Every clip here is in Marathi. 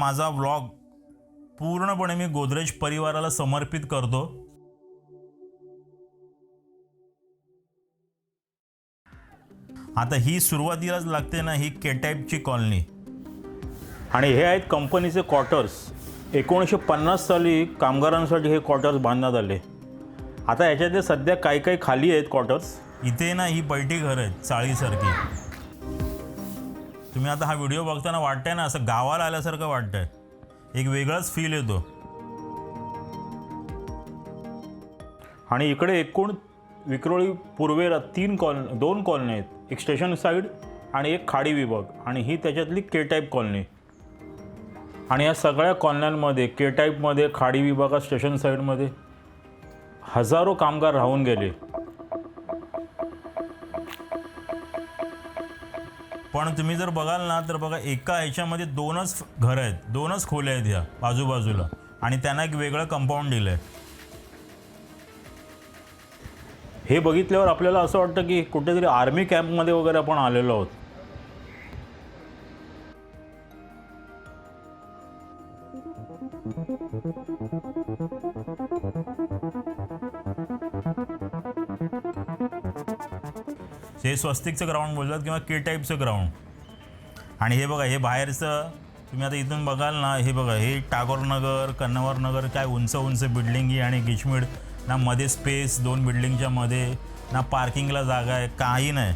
माझा व्लॉग पूर्णपणे मी गोदरेज परिवाराला समर्पित करतो. आता ही सुरुवातीलाच लागते ना ही के टाईपची कॉलनी आणि हे आहेत कंपनीचे क्वार्टर्स एकोणीसशे पन्नास साली कामगारांसाठी हे क्वार्टर्स बांधण्यात आले. आता याच्यातले सध्या काही काही खाली आहेत क्वार्टर्स इथे ना ही बैठी घरं आहेत चाळीसारखी. तुम्ही आता हा व्हिडिओ बघताना वाटतंय ना असं गावाला आल्यासारखं वाटतंय. एक वेगळाच फील येतो. आणि इकडे एकूण विक्रोळी पूर्वेला तीन कॉल दोन कॉलनी आहेत. एक स्टेशन साईड आणि एक खाडी विभाग. आणि ही त्याच्यातली के टाईप कॉलनी. आणि या सगळ्या कॉलन्यांमध्ये के टाईपमध्ये खाडी विभागात स्टेशन साईडमध्ये हजारो कामगार राहून गेले. पण तुम्ही जर बघाल ना तर बघा एका ह्याच्यामध्ये दोनच घरं आहेत. दोनच खोल्या आहेत ह्या बाजूबाजूला आणि त्यांना एक वेगळं कंपाऊंड दिलं आहे हे बघितल्यावर आपल्याला असं वाटतं की कुठेतरी आर्मी कॅम्पमध्ये वगैरे आपण आलेलो आहोत. हे स्वस्तिकचं ग्राउंड बोलतात किंवा के टाईपचं ग्राउंड आणि हे बघा हे बाहेरचं तुम्ही आता इथून बघाल ना हे बघा हे टागोरनगर कन्नवरनगर काय उंच उंच बिल्डिंगी आणि गिचमिड ना मध्ये स्पेस दोन बिल्डिंगच्या मध्ये ना पार्किंगला जागा आहे काही नाही.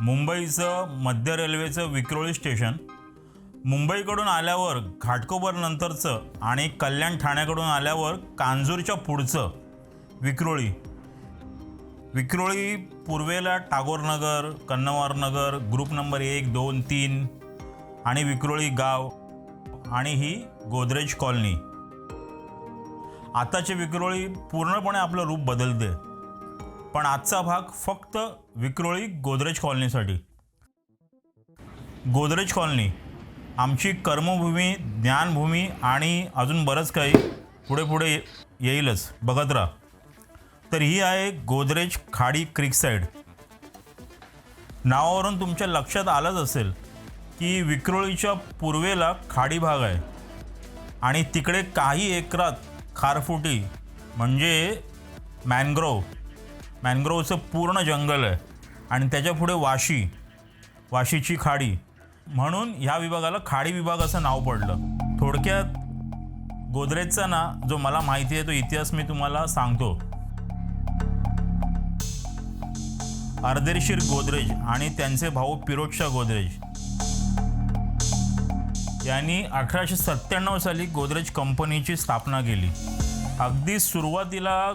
मुंबईचं मध्य रेल्वेचं विक्रोळी स्टेशन मुंबईकडून आल्यावर घाटकोपर नंतरचं आणि कल्याण ठाण्याकडून आल्यावर कांजूरच्या पुढचं विक्रोळी. विक्रोळी पूर्वेला टागोरनगर कन्नवारनगर ग्रुप नंबर एक दोन तीन आणि विक्रोळी गाव आणि ही गोदरेज कॉलनी. आताची विक्रोळी पूर्णपणे आपलं रूप बदलते. पण आजचा भाग फक्त विक्रोळी गोदरेज कॉलनीसाठी. गोदरेज कॉलनी आमची कर्मभूमी ज्ञानभूमी आणि अजून बरंच काही पुढे पुढे येईलच. बघत राहा. तर ही आहे गोदरेज खाडी क्रिक साईड. नावावरून तुमच्या लक्षात आलंच असेल की विक्रोळीच्या पूर्वेला खाडी भाग आहे. आणि तिकडे काही एकरात खारफुटी म्हणजे मॅनग्रोव्ह मॅनग्रोव्हचं पूर्ण जंगल आहे आणि त्याच्या पुढे वाशी वाशीची खाडी. म्हणून ह्या विभागाला खाडी विभाग असं नाव पडलं. थोडक्यात गोदरेजचा ना जो मला माहिती आहे तो इतिहास मी तुम्हाला सांगतो. अर्देशीर गोदरेज आणि त्यांचे भाऊ पिरोजशा गोदरेज. यांनी अठराशे सत्त्याण्णव साली गोदरेज कंपनीची स्थापना केली. अगदी सुरुवातीला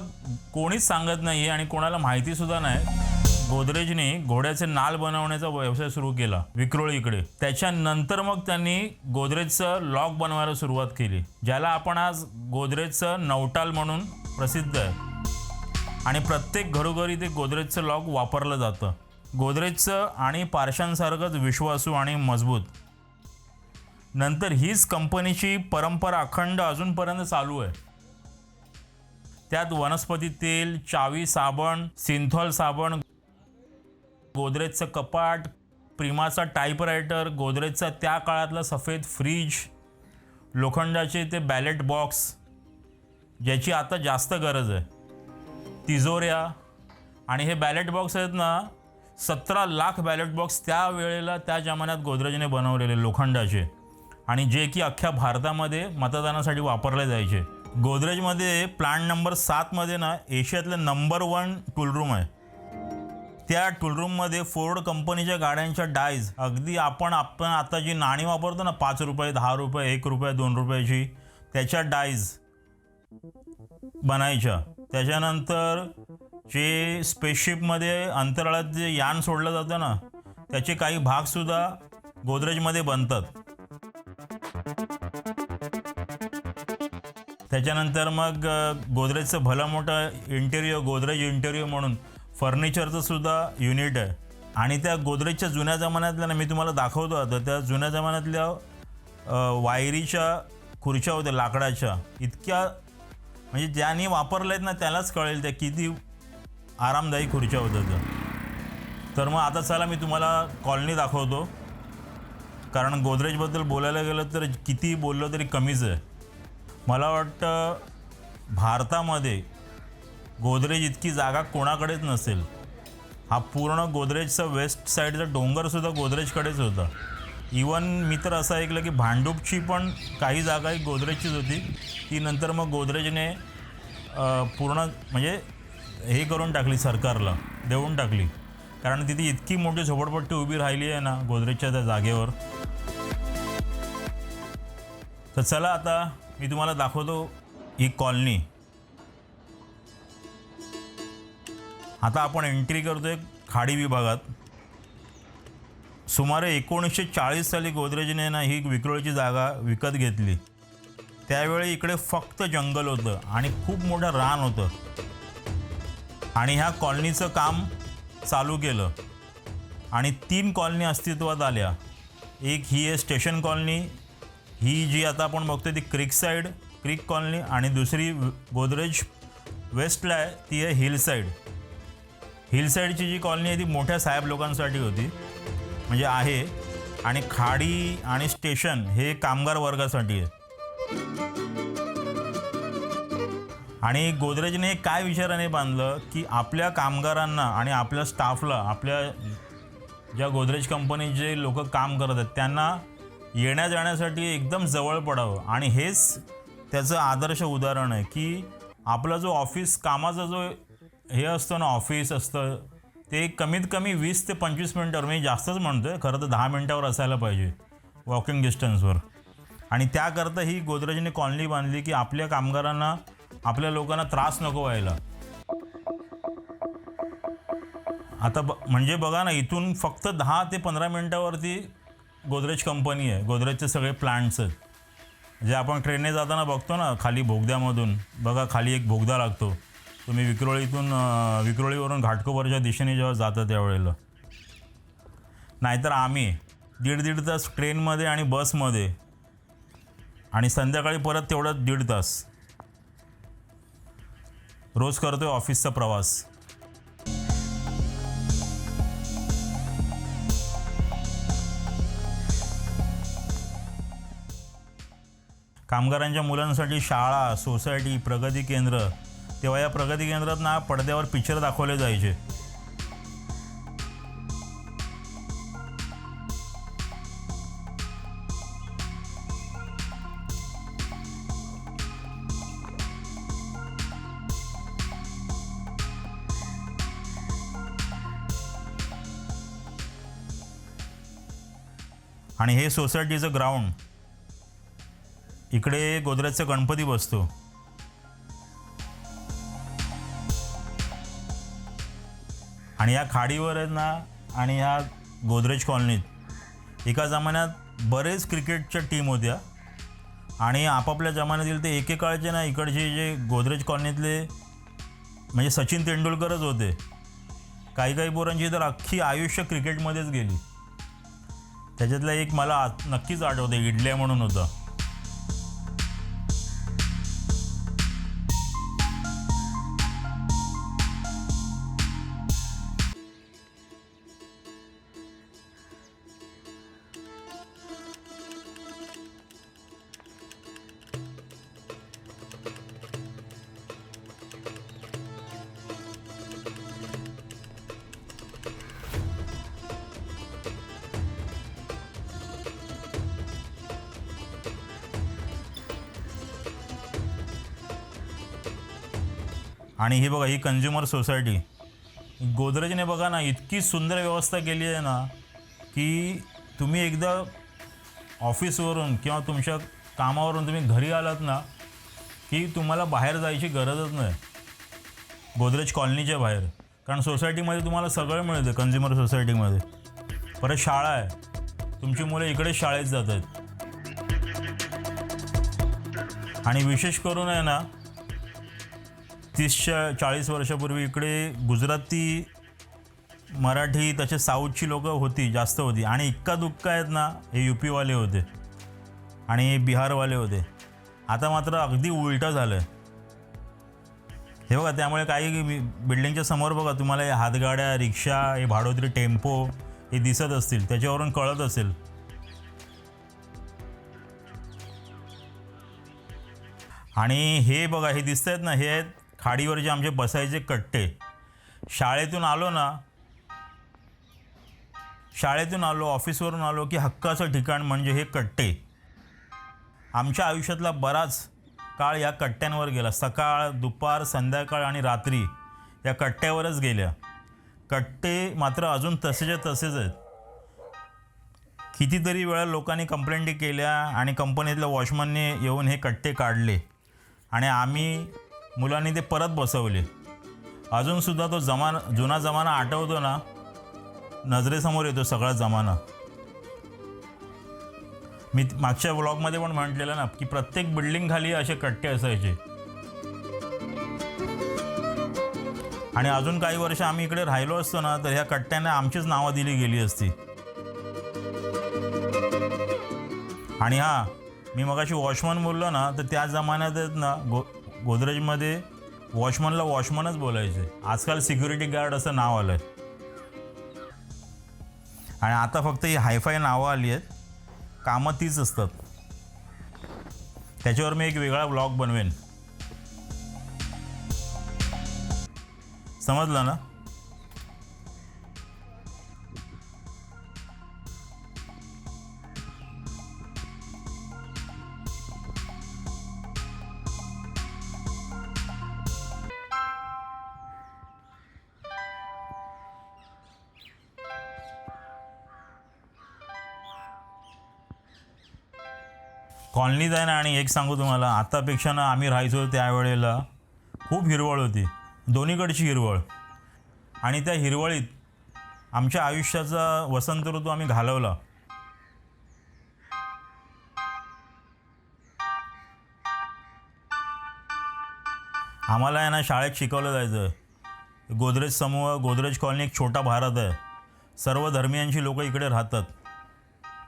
कोणीच सांगत नाही आहे आणि कोणाला माहितीसुद्धा नाही. गोदरेजने घोड्याचे नाल बनवण्याचा व्यवसाय सुरू केला विक्रोळी इकडे त्याच्यानंतर मग त्यांनी गोदरेजचं लॉक बनवायला सुरुवात केली ज्याला आपण आज गोदरेजचं नवटाल म्हणून प्रसिद्ध आहे. आणि प्रत्येक घरोघरी ते गोदरेजचं लॉक वापरलं जातं. गोदरेजचं आणि पारशांसारखंच विश्वासू आणि मजबूत. नंतर हीच कंपनीची परंपरा अखंड अजूनपर्यंत चालू आहे. त्यात वनस्पती तेल चावी साबण सिंथॉल साबण गोदरेजचं कपाट प्रिमाचा टाईपरायटर गोदरेजचा त्या काळातला सफेद फ्रीज लोखंडाचे ते बॅलेट बॉक्स ज्याची आता जास्त गरज आहे. तिजोऱ्या. आणि हे बॅलेट बॉक्स आहेत ना सतरा लाख बॅलेट बॉक्स त्या वेळेला त्या जमान्यात गोदरेजने बनवलेले लोखंडाचे. आणि जे की अख्ख्या भारतामध्ये मतदानासाठी वापरले जायचे. गोदरेजमध्ये प्लांट नंबर सातमध्ये ना एशियातलं नंबर वन टूलरूम आहे. त्या टूलरूममध्ये फोर्ड कंपनीच्या गाड्यांच्या डायज अगदी आपण आपण आता जी नाणी वापरतो ना पाच रुपये दहा रुपये एक रुपये दोन रुपयाची त्याच्या डायज बनायच्या. त्याच्यानंतर जे स्पेसशिपमध्ये अंतराळात जे यान सोडलं जातं ना त्याचे काही भागसुद्धा गोदरेजमध्ये बनतात. त्याच्यानंतर मग गोदरेजचं भलं मोठं इंटेरियर गोदरेज इंटेरियर म्हणून फर्निचरचं सुद्धा युनिट आहे. आणि त्या गोदरेजच्या जुन्या जमान्यातल्या ना मी तुम्हाला दाखवतो आता त्या जुन्या जमान्यातल्या वायरीच्या खुर्च्या होत्या लाकडाच्या इतक्या म्हणजे ज्यांनी वापरल्या आहेत ना त्यालाच कळेल त्या किती आरामदायी खुर्च्या होत्या त्या. तर मग आता चला मी तुम्हाला कॉलनी दाखवतो. कारण गोदरेजबद्दल बोलायला गेलं तर किती बोललं तरी कमीच आहे. मला वाटतं भारतामध्ये गोदरेज इतकी जागा कोणाकडेच नसेल. हा पूर्ण गोदरेजचा वेस्ट साईडचा डोंगरसुद्धा गोदरेजकडेच होता. इवन मी तर असं ऐकलं की भांडूपची पण काही जागा ही गोदरेजचीच होती. ती नंतर मग गोदरेजने पूर्ण म्हणजे हे करून टाकली सरकारला देऊन टाकली. कारण तिथे इतकी मोठी झोपडपट्टी उभी राहिली आहे ना गोदरेजच्या त्या जागेवर. तर चला आता मी तुम्हाला दाखवतो ही कॉलनी. आता आपण एंट्री करतोय खाडी विभागात. सुमारे एकोणीसशे चाळीस साली गोदरेजने ना ही विक्रोळीची जागा विकत घेतली. त्यावेळी इकडे फक्त जंगल होतं आणि खूप मोठं रान होतं. आणि ह्या कॉलनीचं काम चालू केलं. आणि तीन कॉलनी अस्तित्वात आल्या. एक ही आहे स्टेशन कॉलनी ही जी आता आपण बघतोय ती क्रिक साईड क्रिक कॉलनी आणि दुसरी गोदरेज वेस्टला आहे ती आहे हिल साईड. हिल साईडची जी कॉलनी आहे ती मोठ्या साहेब लोकांसाठी होती. म्हणजे आहे. आणि खाडी आणि स्टेशन हे कामगार वर्गासाठी आहे. आणि गोदरेजने हे काय विचाराने बांधलं की आपल्या कामगारांना आणि आपल्या स्टाफला आपल्या ज्या गोदरेज कंपनीचे लोक काम करत आहेत त्यांना येण्या जाण्यासाठी एकदम जवळ पडावं. आणि हेच त्याचं आदर्श उदाहरण आहे की आपला जो ऑफिस कामाचा जो हे असतं ना ऑफिस असतं ते कमीत कमी वीस ते पंचवीस मिनटावर मी जास्तच म्हणतो आहे खरं तर दहा मिनटावर असायला पाहिजे वॉकिंग डिस्टन्सवर आणि त्याकरता ही गोदरेजने कॉलनी बांधली की आपल्या कामगारांना आपल्या लोकांना त्रास नको व्हायला. आता ब म्हणजे बघा ना इथून फक्त दहा ते पंधरा मिनटावरती गोदरेज कंपनी आहे. गोदरेजचे सगळे प्लांट्स आहेत. जे आपण ट्रेनने जाताना बघतो ना खाली भोगद्यामधून बघा खाली एक भोगदा लागतो. तुम्ही विक्रोळीतून विक्रोळीवरून घाटकोपरच्या दिशेने जेव्हा जाता त्यावेळेला. नाहीतर आम्ही दीड दीड तास ट्रेनमध्ये आणि बसमध्ये आणि संध्याकाळी परत तेवढंच दीड तास. रोज करतो आहे ऑफिसचा प्रवास. कामगारांच्या मुलांसाठी शाळा सोसायटी प्रगती केंद्र तेव्हा या प्रगती केंद्रात ना पडद्यावर पिक्चर दाखवले जायचे. आणि हे सोसायटीचं ग्राउंड इकडे गोदरेजचा गणपती बसतो. आणि या खाडीवर आहेत ना आणि ह्या गोदरेज कॉलनीत एका जमान्यात बरेच क्रिकेटच्या टीम होत्या. आणि आपापल्या जमान्यातील ते एकेकाळचे ना इकडचे जे गोदरेज कॉलनीतले म्हणजे सचिन तेंडुलकरच होते. काही काही पोरांची तर अख्खी आयुष्य क्रिकेटमध्येच गेली. त्याच्यातला एक मला आत- नक्कीच आठवतं इडल्या म्हणून होतं. आणि ही बघा ही कंझ्युमर सोसायटी गोदरेजने बघा ना इतकी सुंदर व्यवस्था केली आहे ना की तुम्ही एकदा ऑफिसवरून किंवा तुमच्या कामावरून तुम्ही घरी आलात ना की तुम्हाला बाहेर जायची गरजच नाही. गोदरेज कॉलनीच्या बाहेर. कारण सोसायटीमध्ये तुम्हाला सगळं मिळतं कन्झ्युमर सोसायटीमध्ये परत शाळा आहे. तुमची मुलं इकडे शाळेत जात आहेत आणि विशेष करून आहे ना तीसच्या चाळीस वर्षापूर्वी इकडे गुजराती मराठी तसे साऊथची लोकं होती जास्त होती. आणि इतका दुःख आहेत ना हे यू पीवाले होते. आणि बिहारवाले होते. आता मात्र अगदी उलटं झालं आहे हे बघा त्यामुळे काही बिल्डिंगच्या समोर बघा तुम्हाला हे हातगाड्या रिक्षा हे भाडोत्री टेम्पो हे दिसत असतील. त्याच्यावरून कळत असेल. आणि हे बघा हे दिसत आहेत ना हे आहेत खाडीवरचे आमचे बसायचे कट्टे शाळेतून आलो ना शाळेतून आलो ऑफिसवरून आलो की हक्काचं ठिकाण म्हणजे हे कट्टे. आमच्या आयुष्यातला बराच काळ या कट्ट्यांवर गेला. सकाळ दुपार संध्याकाळ आणि रात्री या कट्ट्यावरच गेल्या. कट्टे मात्र अजून तसेच्या तसेच आहेत. कितीतरी वेळा लोकांनी कंप्लेंटी केल्या आणि कंपनीतल्या वॉचमनने येऊन हे कट्टे काढले. आणि आम्ही मुलांनी ते परत बसवले. अजूनसुद्धा तो जमाना जुना जमाना आठवतो ना नजरेसमोर येतो सगळा जमाना. मी मागच्या ब्लॉगमध्ये पण म्हटलेलं ना की प्रत्येक बिल्डिंग खाली असे कट्टे असायचे. आणि अजून काही वर्ष आम्ही इकडे राहिलो असतो ना तर ह्या कट्ट्यांना आमचीच नावं दिली गेली असती. आणि हां मी मगाशी वॉचमन बोललो ना तर त्या जमान्यात ना गो गोदरेजमध्ये वॉचमनला वॉचमनच बोलायचे आजकाल सिक्युरिटी गार्ड असं नाव आलं आहे आणि आता फक्त ही हायफाय नावं आली आहेत. कामं तीच असतात. त्याच्यावर मी एक वेगळा ब्लॉग बनवेन. समजलं ना? कॉलनीत आहे ना आणि एक सांगू तुम्हाला आतापेक्षा ना आम्ही राहायचो त्यावेळेला खूप हिरवळ होती. दोन्हीकडची हिरवळ. आणि त्या हिरवळीत आमच्या आयुष्याचा वसंत ऋतू आम्ही घालवला. आम्हाला आहे ना शाळेत शिकवलं जायचं. गोदरेज समूह गोदरेज कॉलनी एक छोटा भारत आहे. सर्व धर्मियांची लोक इकडे राहतात.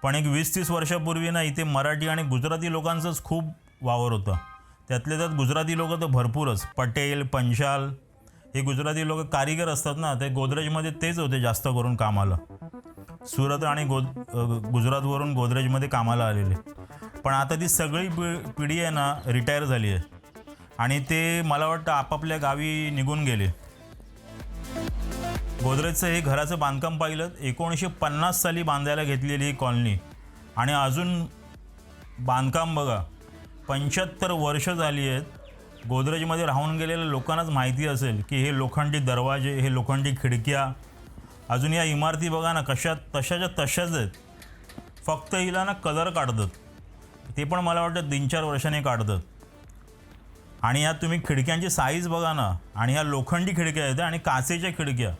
पण एक वीस तीस वर्षापूर्वी ना इथे मराठी आणि गुजराती लोकांचंच खूप वावर होतं. त्यातले त्यात गुजराती लोक तर भरपूरच. पटेल पंचाल हे गुजराती लोक कारिगर असतात ना ते गोदरेजमध्ये तेच होते जास्त करून कामाला. सुरत आणि गो गुजरातवरून गोदरेजमध्ये कामाला आलेले. पण आता ती सगळी पि पिढी आहे ना रिटायर झाली आहे. आणि ते मला वाटतं आपापल्या गावी निघून गेले. गोदरेजचं हे घराचं बांधकाम पाहिलं एकोणीसशे पन्नास साली बांधायला घेतलेली ही कॉलनी. आणि अजून बांधकाम बघा पंच्याहत्तर वर्ष झाली आहेत गोदरेजमध्ये राहून गेलेल्या लोकांनाच माहिती असेल की हे लोखंडी दरवाजे हे लोखंडी खिडक्या अजून या इमारती बघा ना कशा तशाच्या तशाच आहेत. फक्त हिला ना कलर काढतात. ते पण मला वाटतं तीन चार वर्षाने काढतात. आणि या तुम्ही खिडक्यांची साईज बघा ना आणि ह्या लोखंडी खिडक्या आहेत आणि काचेच्या खिडक्या.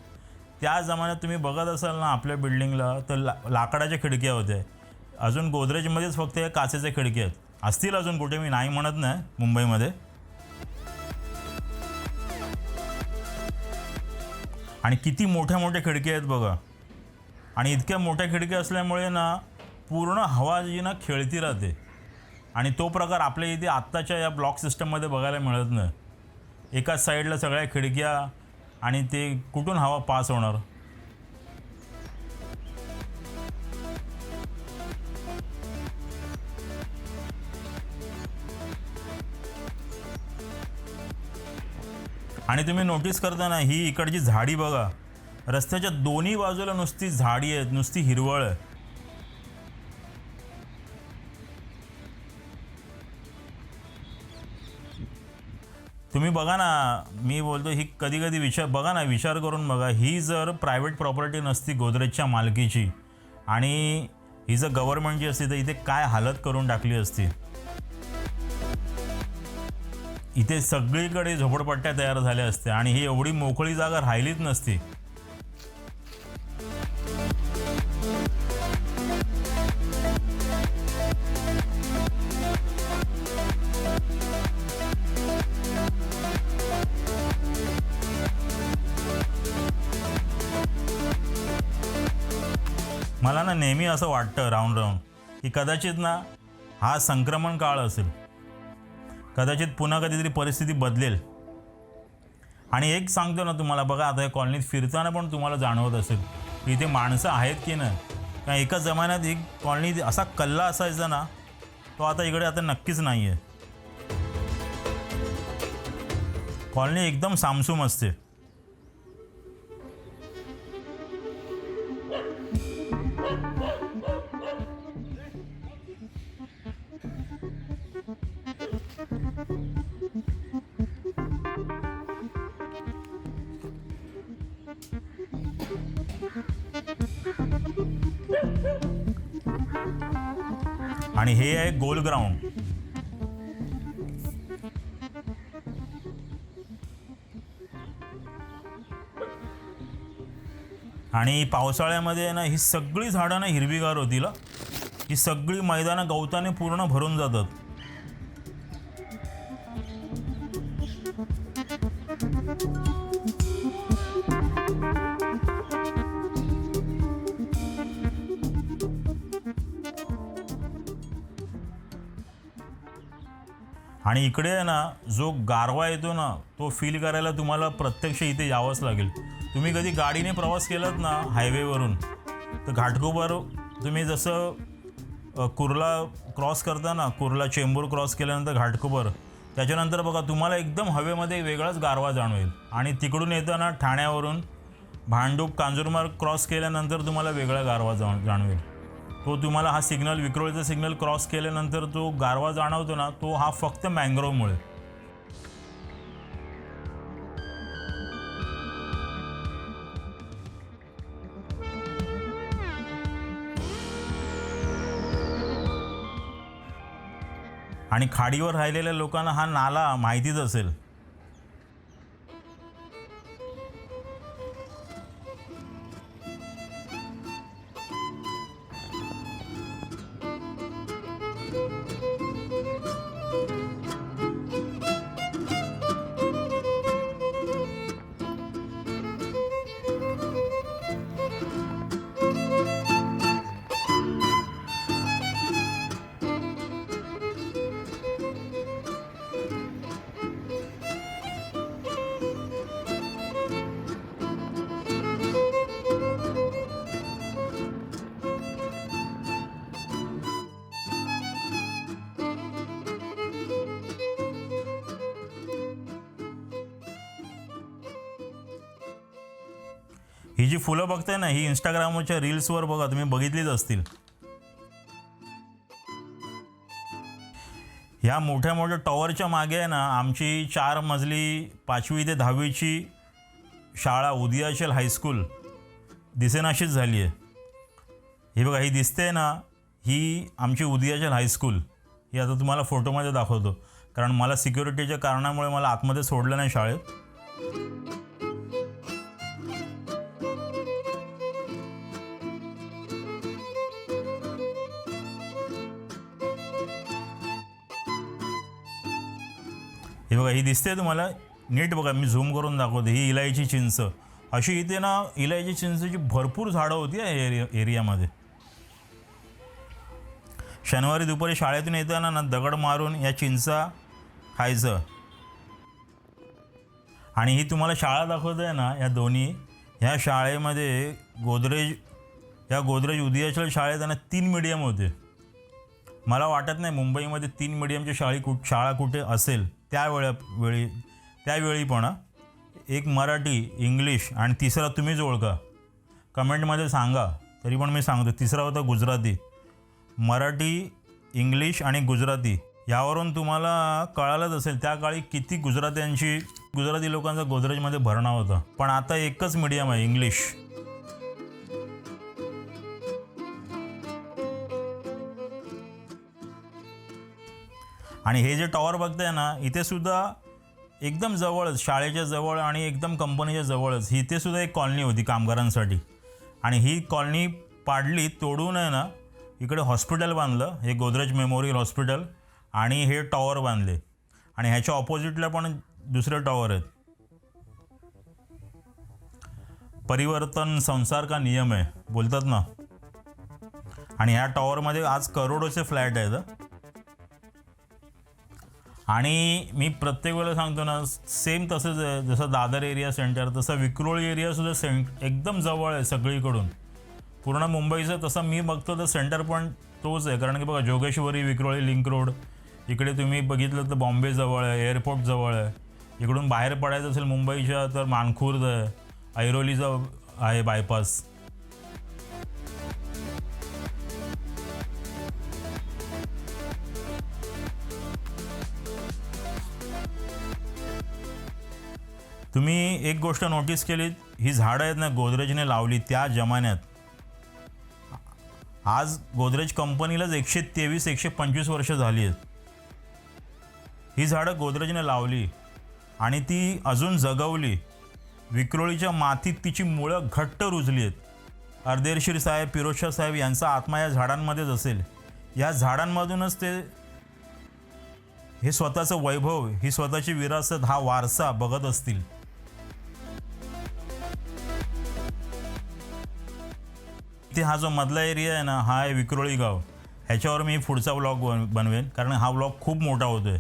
त्या जमान्यात तुम्ही बघत असाल ना आपल्या बिल्डिंगला तर ला लाकडाच्या खिडक्या होत्या. अजून गोदरेजमध्येच फक्त या काचेच्या खिडक्या आहेत. असतील अजून कुठे मी नाही म्हणत नाही मुंबईमध्ये. आणि किती मोठ्या मोठ्या खिडक्या आहेत बघा. आणि इतक्या मोठ्या खिडक्या असल्यामुळे ना पूर्ण हवा जी ना खेळती राहते. आणि तो प्रकार आपल्या इथे आत्ताच्या या ब्लॉक सिस्टममध्ये बघायला मिळत नाही. एकाच साईडला सगळ्या खिडक्या आणि ते कुठून हवा पास होणार? आणि तुम्ही नोटीस करताना ही इकडची झाडी बघा. रस्त्याच्या दोन्ही बाजूला नुसती झाडी आहेत नुसती हिरवळ आहे. तुम्ही बघा ना मी बोलतो ही कधी कधी विचार बघा ना विचार करून बघा ही जर प्रायव्हेट प्रॉपर्टी नसती गोदरेजच्या मालकीची आणि ही जर गव्हर्नमेंटची असती तर इथे काय हालत करून टाकली असती? इथे सगळीकडे झोपडपट्ट्या तयार झाल्या असत्या आणि ही एवढी मोकळी जागा राहिलीच नसती. मला ना नेहमी असं वाटतं राऊंड राऊंड की कदाचित ना हा संक्रमण काळ असेल. कदाचित पुन्हा कधीतरी परिस्थिती बदलेल. आणि एक सांगतो ना तुम्हाला बघा आता या कॉलनीत फिरताना पण तुम्हाला जाणवत असेल की इथे माणसं आहेत की नाही. कारण एका जमान्यात एक कॉलनी असा कल्ला असायचा ना तो आता इकडे आता नक्कीच नाही आहे कॉलनी एकदम सामसूम असते. आणि हे आहे गोल ग्राउंड आणि पावसाळ्यामध्ये ना ही सगळी झाडं ना हिरवीगार होतील ही सगळी मैदानं गवताने पूर्ण भरून जातात. आणि इकडे आहे ना जो गारवा येतो ना तो फील करायला तुम्हाला प्रत्यक्ष इथे यावंच लागेल. तुम्ही कधी गाडीने प्रवास केलात ना हायवेवरून तर घाटकोपर तुम्ही जसं कुर्ला क्रॉस करता ना कुर्ला चेंबूर क्रॉस केल्यानंतर घाटकोपर त्याच्यानंतर बघा तुम्हाला एकदम हवेमध्ये वेगळाच गारवा जाणवेल. आणि तिकडून येताना ठाण्यावरून भांडूप कांजूरमार्ग क्रॉस केल्यानंतर तुम्हाला वेगळा गारवा जाण जाणवेल. तो तुम्हाला हा सिग्नल विक्रोळीचा सिग्नल क्रॉस केल्यानंतर तो गारवा जाणवतो ना तो हा फक्त मँग्रोवमुळे आणि खाडीवर राहिलेल्या लोकांना हा नाला माहितीच असेल. ही जी फुलं बघताय ना ही इंस्टाग्रामच्या रील्सवर बघा तुम्ही बघितलीच असतील. ह्या मोठ्या मोठ्या टॉवरच्या मागे आहे ना आमची चार मजली पाचवी ते दहावीची शाळा उदियाचल हायस्कूल दिसेनाशीच झाली आहे. ही बघा ही दिसते ना ही आमची उदियाचल हायस्कूल ही आता तुम्हाला फोटोमध्ये दाखवतो. कारण मला सिक्युरिटीच्या कारणामुळे मला आतमध्ये सोडलं नाही शाळेत. हे बघा ही दिसते तुम्हाला. नीट बघा मी झूम करून दाखवते. ही इलायची चिंच. अशी इथे ना इलायची चिंचची भरपूर झाडं होती या एरिया एरियामध्ये शनिवारी दुपारी शाळेतून येताना ना दगड मारून या चिंचा खायचं. आणि ही तुम्हाला शाळा दाखवत आहे ना या दोन्ही. ह्या शाळेमध्ये गोदरेज या गोदरेज उदयाचल शाळेत आहे ना तीन मीडियम होते. मला वाटत नाही मुंबईमध्ये तीन मीडियमची शाळी कु शाळा कुठे असेल. त्यावेळा वेळी त्यावेळी पण एक मराठी इंग्लिश आणि तिसरा तुम्हीच ओळखा. कमेंटमध्ये सांगा तरी पण मी सांगतो तिसरा होता गुजराती. मराठी इंग्लिश आणि गुजराती यावरून तुम्हाला कळालंच असेल त्या काळी किती गुजरात्यांची गुजराती लोकांचा गोदरेजमध्ये भरणा होता. पण आता एकच मीडियम आहे इंग्लिश. आणि हे जे टॉवर बघताय ना इथे सुद्धा एकदम जवळच शाळेच्या जवळ आणि एकदम कंपनीच्या जवळच इथे सुद्धा एक कॉलनी होती कामगारांसाठी. आणि ही कॉलनी पाडली तोडून आहे ना इकडे हॉस्पिटल बांधलं हे गोदरेज मेमोरियल हॉस्पिटल आणि हे टॉवर बांधले. आणि ह्याच्या ऑपोजिटला पण दुसरे टॉवर आहेत. परिवर्तन संसार का नियम आहे बोलतात ना. आणि ह्या टॉवरमध्ये आज करोडोचे फ्लॅट आहेत आणि मी प्रत्येक वेळेला सांगतो ना सेम तसंच आहे जसं दादर एरिया सेंटर तसं विक्रोळी एरियासुद्धा सें एकदम जवळ आहे सगळीकडून. पूर्ण मुंबईचं तसं मी बघतो तर सेंटर पण तोच आहे. कारण की बघा जोगेश्वरी विक्रोळी लिंक रोड इकडे तुम्ही बघितलं तर बॉम्बे जवळ आहे एअरपोर्ट जवळ आहे. इकडून बाहेर पडायचं असेल मुंबईच्या तर मानखुर्द आहे. ऐरोलीचा आहे बायपास तुम्ही एक गोष्ट नोटीस केली ही झाडं आहेत ना गोदरेजने लावली त्या जमान्यात. आज गोदरेज कंपनीलाच एकशे तेवीस एकशे पंचवीस वर्ष झाली आहेत. ही झाडं गोदरेजने लावली आणि ती अजून जगवली. विक्रोळीच्या मातीत तिची मुळं घट्ट रुजली आहेत. अर्देरशीर साहेब पिरोशा साहेब यांचा आत्मा या झाडांमध्येच असेल. या झाडांमधूनच ते हे स्वतःचं वैभव ही स्वतःची विरासत हा वारसा बघत असतील. ते हा जो मधला एरिया आहे ना हा आहे विक्रोळी गाव. ह्याच्यावर मी पुढचा व्लॉग बन बनवेन कारण हा व्लॉग खूप मोठा होतो आहे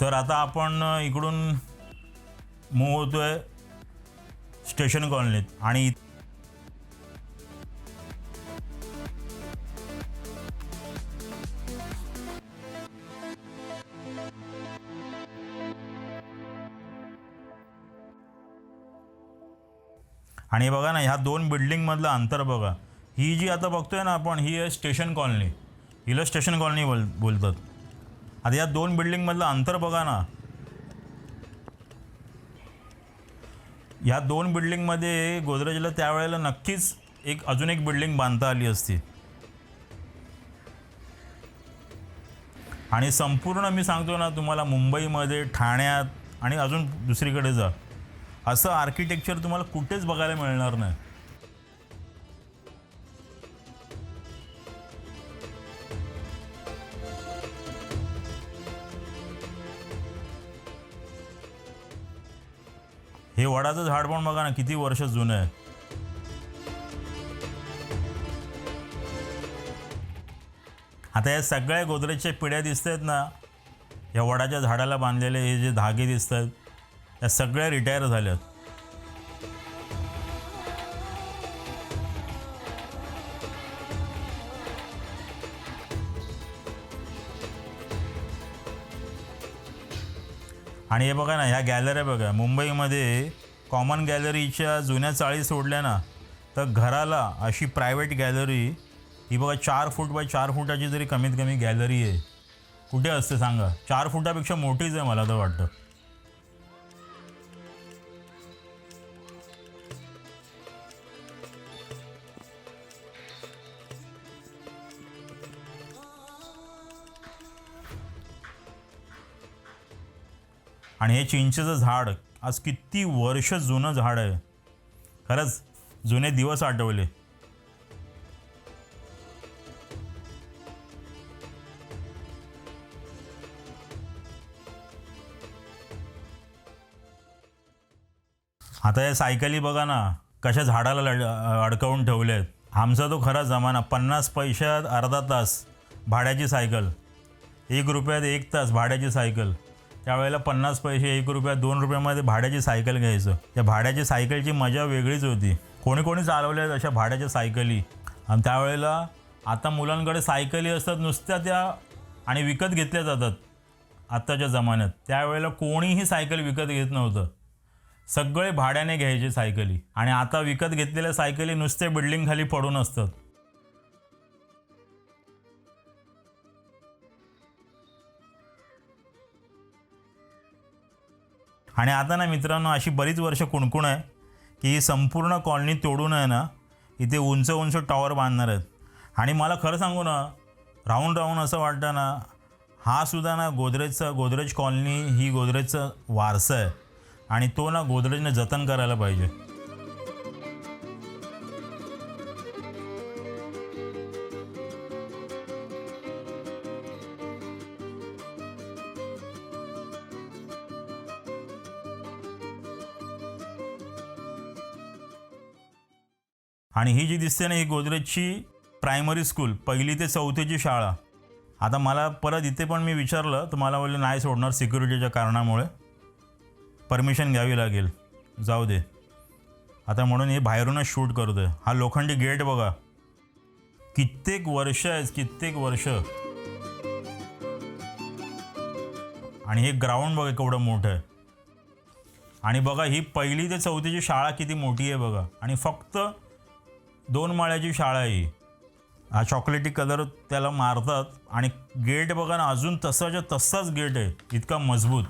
तर आता आपण इकडून मूव होतो आहे स्टेशन कॉलनीत आणि आणि बघा ना ह्या दोन बिल्डिंगमधलं अंतर बघा. ही जी आता बघतोय ना आपण ही आहे स्टेशन कॉलनी. हिला स्टेशन कॉलनी बोल बोलतात. आता या दोन बिल्डिंगमधलं अंतर बघा ना. ह्या दोन बिल्डिंगमध्ये गोदरेजला त्यावेळेला नक्कीच एक अजून एक बिल्डिंग बांधता आली असती. आणि संपूर्ण मी सांगतो ना तुम्हाला मुंबईमध्ये ठाण्यात आणि अजून दुसरीकडे जा. असं आर्किटेक्चर तुम्हाला कुठेच बघायला मिळणार नाही. हे वडाचं झाड पण बघा ना किती वर्ष जुनं आहे. आता या सगळ्या गोदरेजच्या पिढ्या दिसत आहेत ना या वडाच्या झाडाला बांधलेले हे जे धागे दिसत आहेत या सगळ्या रिटायर झाल्यात. आणि हे बघा ना ह्या गॅलऱ्या बघा. मुंबईमध्ये कॉमन गॅलरीच्या जुन्या चाळी सोडल्या ना तर घराला अशी प्रायव्हेट गॅलरी ही बघा चार फूट बाय चार फुटाची जरी कमीत कमी गॅलरी आहे. कुठे असते सांगा? चार फुटापेक्षा मोठीच आहे मला तर वाटतं. आणि हे चिंचेचं झाड आज किती वर्ष जुनं झाड आहे. खरंच जुने दिवस आठवले. आता या सायकली बघा ना कशा झाडाला लड अडकवून ठेवले आहेत आमचा तो खरा जमाना पन्नास पैशात अर्धा तास भाड्याची सायकल. एक रुपयात एक तास भाड्याची सायकल. त्यावेळेला पन्नास पैसे एक रुपया दोन रुपयामध्ये भाड्याची सायकल घ्यायचं. त्या भाड्याची सायकलची मजा वेगळीच होती. कोणी कोणी चालवल्या अशा भाड्याच्या सायकली. आणि त्यावेळेला आता मुलांकडे सायकली असतात नुसत्या त्या आणि विकत घेतल्या जातात आत्ताच्या जमान्यात. त्यावेळेला कोणीही सायकल विकत घेत नव्हतं. सगळे भाड्याने घ्यायचे सायकली. आणि आता विकत घेतलेल्या सायकली नुसत्या बिल्डिंगखाली पडून असतात. आणि आता ना मित्रांनो अशी बरीच वर्ष कुणकुण आहे की ही संपूर्ण कॉलनी तोडून आहे ना इथे उंच उंच टॉवर बांधणार आहेत. आणि मला खरं सांगू ना राहून राहून असं वाटतं ना हा सुद्धा ना गोदरेजचा गोदरेज कॉलनी ही गोदरेजचा वारसा आहे. आणि तो ना गोदरेजने जतन करायला पाहिजे. आणि ही जी दिसते ना ही गोदरेजची प्रायमरी स्कूल पहिली ते चौथीची शाळा. आता मला परत इथे पण मी विचारलं तर मला बोलले नाही सोडणार सिक्युरिटीच्या कारणामुळे. परमिशन घ्यावी लागेल. जाऊ दे. आता म्हणून हे बाहेरूनच शूट करतोय. हा लोखंडी गेट बघा. कित्येक वर्ष आहेत कित्येक वर्ष. आणि हे ग्राउंड बघा केवढं मोठं आहे. आणि बघा ही पहिली ते चौथीची शाळा किती मोठी आहे बघा. आणि फक्त दोन माळ्याची शाळा आहे. हा चॉकलेटी कलर त्याला मारतात आणि गेट बघा ना अजून तसाच्या तसाच गेट आहे. इतका मजबूत.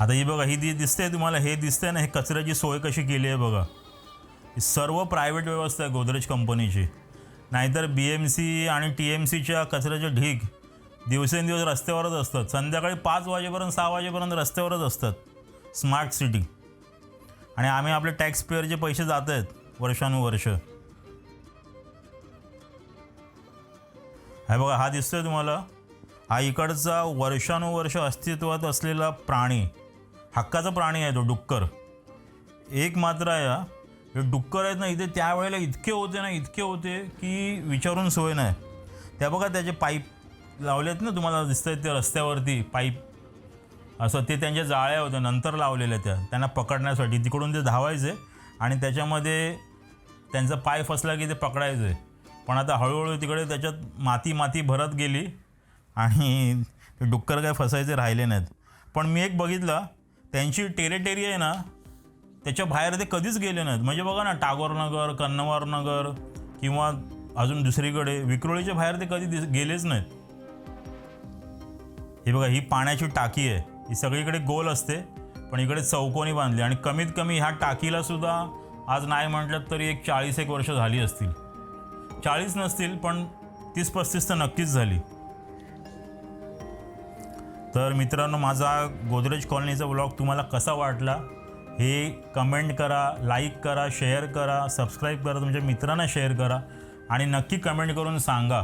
आता ही बघा ही जी दिसते तुम्हाला हे दिसतंय ना हे कचऱ्याची सोय कशी केली आहे बघा. ही सर्व प्रायव्हेट व्यवस्था आहे गोदरेज कंपनीची नाहीतर बी एम सी आणि टी एम सीच्या कचऱ्याचे ढीग दिवसेंदिवस रस्त्यावरच असतात. संध्याकाळी पाच वाजेपर्यंत सहा वाजेपर्यंत रस्त्यावरच असतात. स्मार्ट सिटी आणि आम्ही आपले टॅक्स पेअरचे पैसे जात आहेत वर्षानुवर्ष. हे बघा हा दिसतोय तुम्हाला. हा इकडचा वर्षानुवर्ष अस्तित्वात असलेला प्राणी. हक्काचा प्राणी आहे तो डुक्कर. एक मात्र आहे हे. डुक्कर आहेत ना इथे त्यावेळेला इतके होते ना इतके होते की विचारून सोय नाही. त्या बघा त्याचे पाईप लावलेत ना तुम्हाला दिसत आहेत ते रस्त्यावरती पाईप. असं ते त्यांच्या जाळ्या होत्या नंतर लावलेल्या त्या. त्यांना पकडण्यासाठी. तिकडून ते धावायचे आणि त्याच्यामध्ये त्यांचा पाय फसला की ते पकडायचे. पण आता हळूहळू तिकडे त्याच्यात माती माती भरत गेली आणि ते डुक्कर काय फसायचे राहिले नाहीत. पण मी एक बघितलं त्यांची टेरेटेरी आहे ना त्याच्या बाहेर ते कधीच गेले नाहीत. म्हणजे बघा ना टागोरनगर कन्नवारनगर किंवा अजून दुसरीकडे विक्रोळीच्या बाहेर ते कधी दिस गेलेच नाहीत. हे बघा ही पाण्याची टाकी आहे. ही सगळीकडे गोल असते पण इकडे चौकोनी बांधली. आणि कमीत कमी ह्या टाकीला सुद्धा आज नाही म्हटलं तरी एक चाळीस एक वर्ष झाली असतील. चाळीस नसतील पण तीस पस्तीस तर नक्कीच झाली. तर मित्रांनो माझा गोदरेज कॉलनीचा ब्लॉग तुम्हाला कसा वाटला हे कमेंट करा लाईक करा शेअर करा सबस्क्राईब करा तुमच्या मित्रांना शेअर करा आणि नक्की कमेंट करून सांगा.